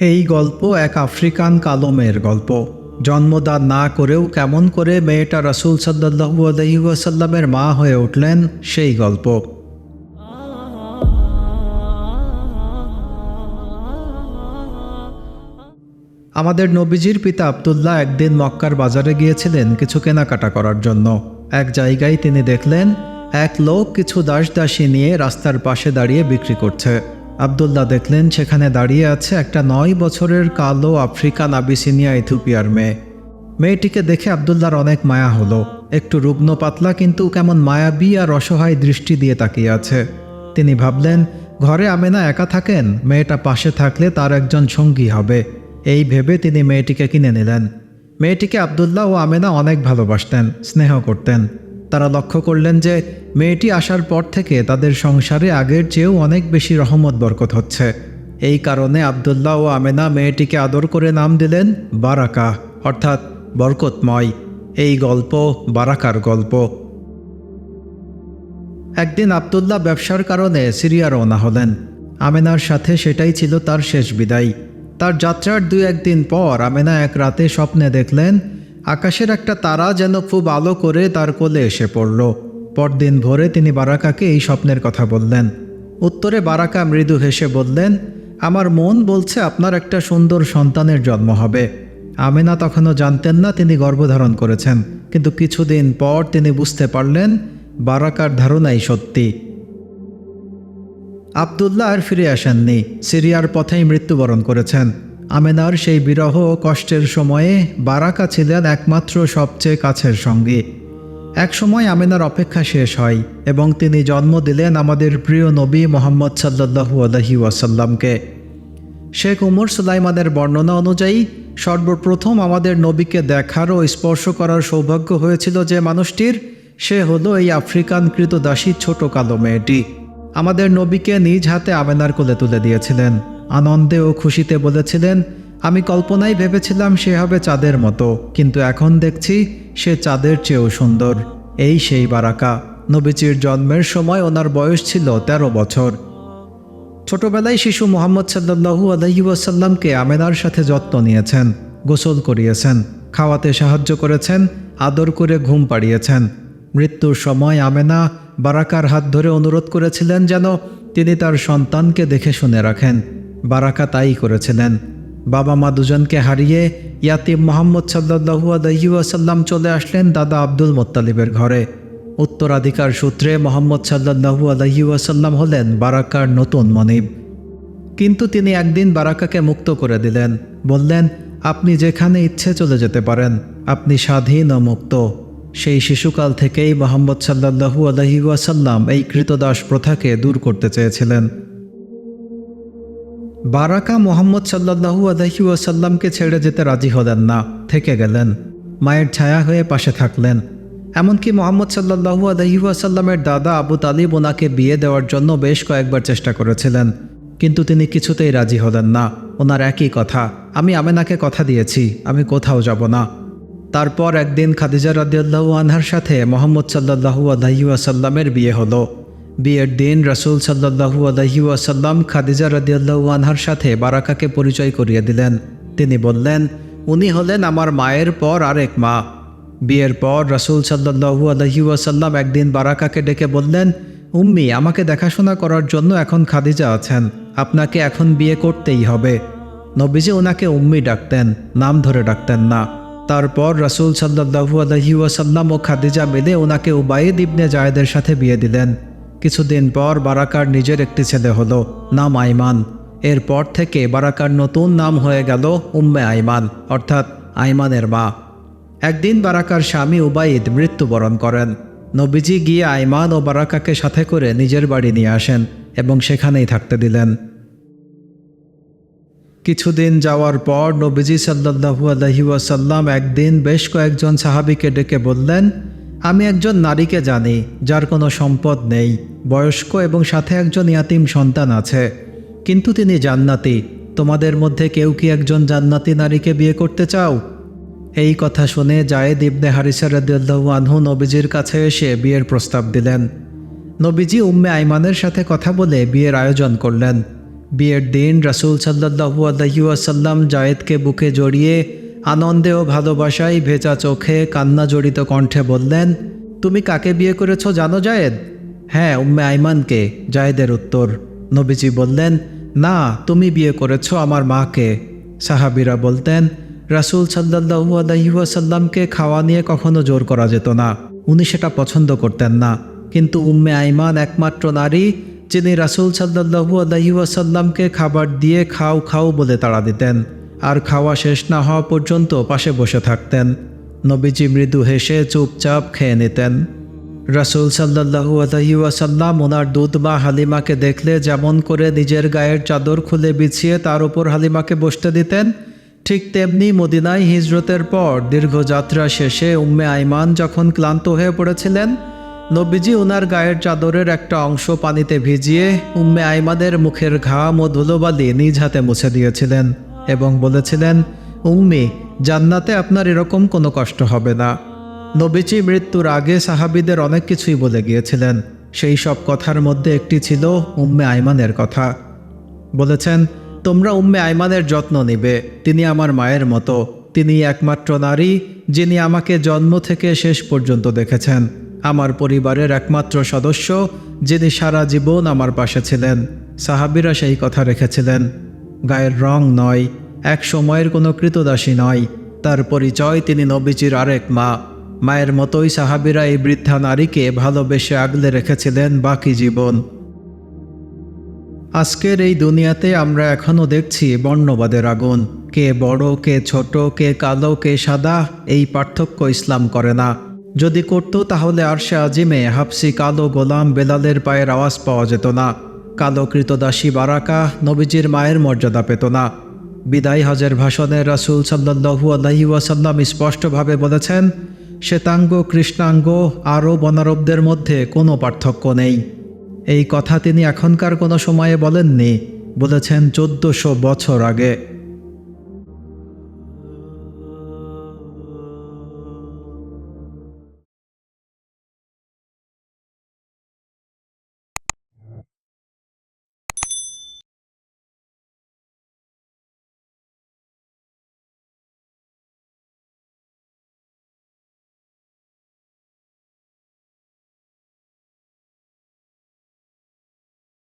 এই গল্প এক আফ্রিকান কালমের গল্প। জন্মদান না করেও কেমন করে মেয়েটা রসুল সাল্লাহু আলহিউসাল্লামের মা হয়ে উঠলেন সেই গল্প। আমাদের নবীজির পিতা আবদুল্লাহ একদিন মক্কার বাজারে গিয়েছিলেন কিছু কেনাকাটা করার জন্য। এক জায়গায় তিনি দেখলেন, এক লোক কিছু দাস দাসী নিয়ে রাস্তার পাশে দাঁড়িয়ে বিক্রি করছে। আবদুল্লাহ দেখলেন সেখানে দাঁড়িয়ে আছে একটা নয় বছরের কালো আফ্রিকান আবিসিনিয়া ইথিওপিয়ার মেয়ে। মেয়েটিকে দেখে আবদুল্লাহর অনেক মায়া হলো। একটু রুগ্ন পাতলা কিন্তু কেমন মায়াবী আর অসহায় দৃষ্টি দিয়ে তাকিয়ে আছে। তিনি ভাবলেন, ঘরে আমেনা একা থাকেন? মেয়েটা পাশে থাকলে তার একজন সঙ্গী হবে। এই ভেবে তিনি মেয়েটিকে কিনে নিলেন। মেয়েটিকে আবদুল্লাহ ও আমেনা অনেক ভালোবাসতেন, স্নেহ করতেন। তারা লক্ষ্য করলেন যে মেয়েটি আসার পর থেকে তাদের সংসারে আগের চেয়েও অনেক বেশি রহমত বরকত হচ্ছে। এই কারণে আবদুল্লাহ ও আমেনা মেয়েটিকে আদর করে নাম দিলেন বারাকা, অর্থাৎ বরকতময়। এই গল্প বারাকার গল্প। একদিন আবদুল্লাহ ব্যবসার কারণে সিরিয়া রওনা হলেন। আমেনার সাথে সেটাই ছিল তার শেষ বিদায়। তার যাত্রার দু একদিন পর আমেনা এক রাতে স্বপ্নে দেখলেন আকাশের একটা তারা যেন খুব আলো করে তার কোলে এসে পড়ল। পরদিন ভোরে তিনি বারাকাকে এই স্বপ্নের কথা বললেন। উত্তরে বারাকা মৃদু হেসে বললেন, আমার মন বলছে আপনার একটা সুন্দর সন্তানের জন্ম হবে। আমেনা তখনও জানতেন না তিনি গর্ভধারণ করেছেন, কিন্তু কিছুদিন পর তিনি বুঝতে পারলেন, বারাকার ধারণাই সত্যি। আবদুল্লাহ আর ফিরে আসেননি, সিরিয়ার পথেই মৃত্যুবরণ করেছেন। আমেনার সেই বিরহ কষ্টের সময়ে বারাকা ছিলেন একমাত্র সবচেয়ে কাছের সঙ্গী। এক সময় আমেনার অপেক্ষা শেষ হয় এবং তিনি জন্ম দিলেন আমাদের প্রিয় নবী মোহাম্মদ সাল্লাহু আলহি ওয়াসাল্লামকে। শেখ উমর সুলাইমানের বর্ণনা অনুযায়ী, সর্বপ্রথম আমাদের নবীকে দেখার ও স্পর্শ করার সৌভাগ্য হয়েছিল যে মানুষটির, সে হলো এই আফ্রিকান কৃতদাসী ছোট কালো মেয়েটি। আমাদের নবীকে নিজ হাতে আমেনার কোলে তুলে দিয়েছিলেন। আনন্দে ও খুশিতে বলেছিলেন, আমি কল্পনায় ভেবেছিলাম সে হবে চাঁদের মতো, কিন্তু এখন দেখছি সে চাঁদের চেয়েও সুন্দর। এই সেই বারাকা। নবীজির জন্মের সময় ওনার বয়স ছিল ১৩ বছর। ছোটবেলায় শিশু মোহাম্মদ সাল্লাহু আলহি ওয়াসাল্লামকে আমেনার সাথে যত্ন নিয়েছেন, গোসল করিয়েছেন, খাওয়াতে সাহায্য করেছেন, আদর করে ঘুম পাড়িয়েছেন। মৃত্যুর সময় আমেনা বারাকার হাত ধরে অনুরোধ করেছিলেন যেন তিনি তার সন্তানকে দেখে শুনে রাখেন। বারাকা তাই করেছিলেন। বাবা মা দুজনকে হারিয়ে ইয়াতিম মোহাম্মদ সাল্লাহু আলহি ওয়াসাল্লাম চলে আসলেন দাদা আব্দুল মোত্তালিবের ঘরে। উত্তরাধিকার সূত্রে মোহাম্মদ সাল্লাহু আলহি ওয়াসাল্লাম হলেন বারাকার নতুন মনিব। কিন্তু তিনি একদিন বারাকাকে মুক্ত করে দিলেন। বললেন, আপনি যেখানে ইচ্ছে চলে যেতে পারেন, আপনি স্বাধীন ও মুক্ত। সেই শিশুকাল থেকেই মোহাম্মদ সাল্লাহু আলহি ওয়াসাল্লাম এই কৃতদাস প্রথাকে দূর করতে চেয়েছিলেন। বারাকা মোহাম্মদ সাল্লাহু আলহি ওয়াসাল্লামকে ছেড়ে যেতে রাজি হলেন না, থেকে গেলেন। মায়ের ছায়া হয়ে পাশে থাকলেন। এমনকি মোহাম্মদ সাল্লাহু আলহিউসাল্লামের দাদা আবু তালিব ওনাকে বিয়ে দেওয়ার জন্য বেশ কয়েকবার চেষ্টা করেছিলেন, কিন্তু তিনি কিছুতেই রাজি হলেন না। ওনার একই কথা, আমি আমেনাকে কথা দিয়েছি, আমি কোথাও যাব না। তারপর একদিন খাদিজা রাদিয়াল্লাহু আনহার সাথে মোহাম্মদ সাল্লাহু আলহিউসাল্লামের বিয়ে হলো। বিয়ের দিন রসুল সাল্লাহু আলহিউসাল্লাম খাদিজা রাদিয়াল্লাহু আনহার সাথে বারাকাকে পরিচয় করিয়ে দিলেন। তিনি বললেন, উনি হলেন আমার মায়ের পর আরেক মা। বিয়ের পর রসুল সাল্লাহু আলহি ওয়াসাল্লাম একদিন বারাকাকে ডেকে বললেন, উম্মি, আমাকে দেখাশোনা করার জন্য এখন খাদিজা আছেন। আপনাকে এখন বিয়ে করতেই হবে। নবীজি ওনাকে উম্মি ডাকতেন, নাম ধরে ডাকতেন না। তারপর রসুল সাল্লাহু আলহি ওয়াসাল্লাম ও খাদিজা মিলে ওনাকে উবাইদ ইবনে জায়েদের সাথে বিয়ে দিলেন। কিছুদিন পর বারাকার নিজের একটি ছেলে হলো, নাম আইমান। এরপর থেকে বারাকার নতুন নাম হয়ে গেল উম্মে আইমান, অর্থাৎ আইমানের মা। একদিন বারাকার স্বামী উবাইদ মৃত্যুবরণ করেন। নবীজি গিয়ে আইমান ও বারাকাকে সাথে করে নিজের বাড়ি নিয়ে আসেন এবং সেখানেই থাকতে দিলেন। কিছুদিন যাওয়ার পর নবীজি সাল্লাহু আলহি ওয়াসাল্লাম একদিন বেশ কয়েকজন সাহাবিকে ডেকে বললেন আমি একজন নারীকে জানি, যার কোনো সম্পদ নেই, বয়স্ক এবং সাথে একজন ইয়াতিম সন্তান আছে। কিন্তু তিনি জান্নাতি, তোমাদের মধ্যে কেউ কি একজন জান্নাতি নারীকে বিয়ে করতে চাও? এই কথা শুনে জায়েদ ইবনে হারিসা রাদিয়াল্লাহু আনহু নবীজির কাছে এসে বিয়ের প্রস্তাব দিলেন। নবীজি উম্মে আইমানের সাথে কথা বলে বিয়ের আয়োজন করলেন। বিয়ের দিন রাসুল সাল্লাহু আলহিউসাল্লাম জায়েদকে বুকে জড়িয়ে আনন্দে ও ভালোবাসায় ভেজা চোখে কান্না জড়িত কণ্ঠে বললেন, তুমি কাকে বিয়ে করেছ জানো, জায়েদ? হ্যাঁ উম্মে আইমানকে। জায়েদের উত্তর। নবীজি বললেন, না, তুমি বিয়ে করেছ আমার মাকে। সাহাবিরা বলতেন, রাসুল সাল্লাহু আলহিউসাল্লামকে খাওয়া নিয়ে কখনো জোর করা যেত না। উনি সেটা পছন্দ করতেন না। কিন্তু উম্মে আইমান একমাত্র নারী, যিনি রাসুল সাল্লাহু আলহিউসাল্লামকে খাবার দিয়ে খাও খাও বলে তাড়া দিতেন। আর খাওয়া শেষ না হওয়া পর্যন্ত পাশে বসে থাকতেন। নবীজি মৃদু হেসে চুপচাপ খেয়ে নিতেন। রাসুল সাল্লাহু আলহিউসাল্লাম ওনার দুধ বা হালিমাকে দেখলে যেমন করে নিজের গায়ের চাদর খুলে বিছিয়ে তার উপর হালিমাকে বসতে দিতেন, ঠিক তেমনি মদিনায় হিজরতের পর দীর্ঘ যাত্রা শেষে উম্মে আইমান যখন ক্লান্ত হয়ে পড়েছিলেন, নবীজি ওনার গায়ের চাদরের একটা অংশ পানিতে ভিজিয়ে উম্মে আইমাদের মুখের ঘাম ও ধুলোবালি নিজ হাতে মুছে দিয়েছিলেন। এবং বলেছিলেন, উম্মি, জান্নাতে আপনার এরকম কোনো কষ্ট হবে না। নবীজি মৃত্যুর আগে সাহাবিদের অনেক কিছুই বলে গিয়েছিলেন। সেই সব কথার মধ্যে একটি ছিল উম্মে আইমানের কথা। বলেছেন, তোমরা উম্মে আইমানের যত্ন নিবে। তিনি আমার মায়ের মতো। তিনি একমাত্র নারী, যিনি আমাকে জন্ম থেকে শেষ পর্যন্ত দেখেছেন। আমার পরিবারের একমাত্র সদস্য, যিনি সারা জীবন আমার পাশে ছিলেন। সাহাবিরা সেই কথা রেখেছিলেন। গায়ের রং নয় এক সময়ের কোনো কৃতদাসী নয় তার পরিচয় তিনি নবীজির আরেক মা। মায়ের মতোই সাহাবিরা এই বৃদ্ধা নারীকে ভালোবেসে আগলে রেখেছিলেন বাকি জীবন। আজকের এই দুনিয়াতে আমরা এখনও দেখছি বর্ণবাদের আগুন। কে বড়, কে ছোট, কে কালো, কে সাদা, এই পার্থক্য ইসলাম করে না। যদি করত তাহলে আরশে আজিমে হাফসি কালো গোলাম বেলালের পায়ের আওয়াজ পাওয়া যেত না। কালো কৃতদাসী বারাকা নবীজির মায়ের মর্যাদা পেত না। বিদায় হজের ভাষণে রাসুল সাল্লাহু আলহি ওয়াসাল্লাম স্পষ্টভাবে বলেছেন, শ্বেতাঙ্গ, কৃষ্ণাঙ্গ আরও বনারবদের মধ্যে কোনো পার্থক্য নেই। এই কথা তিনি এখনকার কোনো সময়ে বলেননি, বলেছেন চোদ্দশো বছর আগে।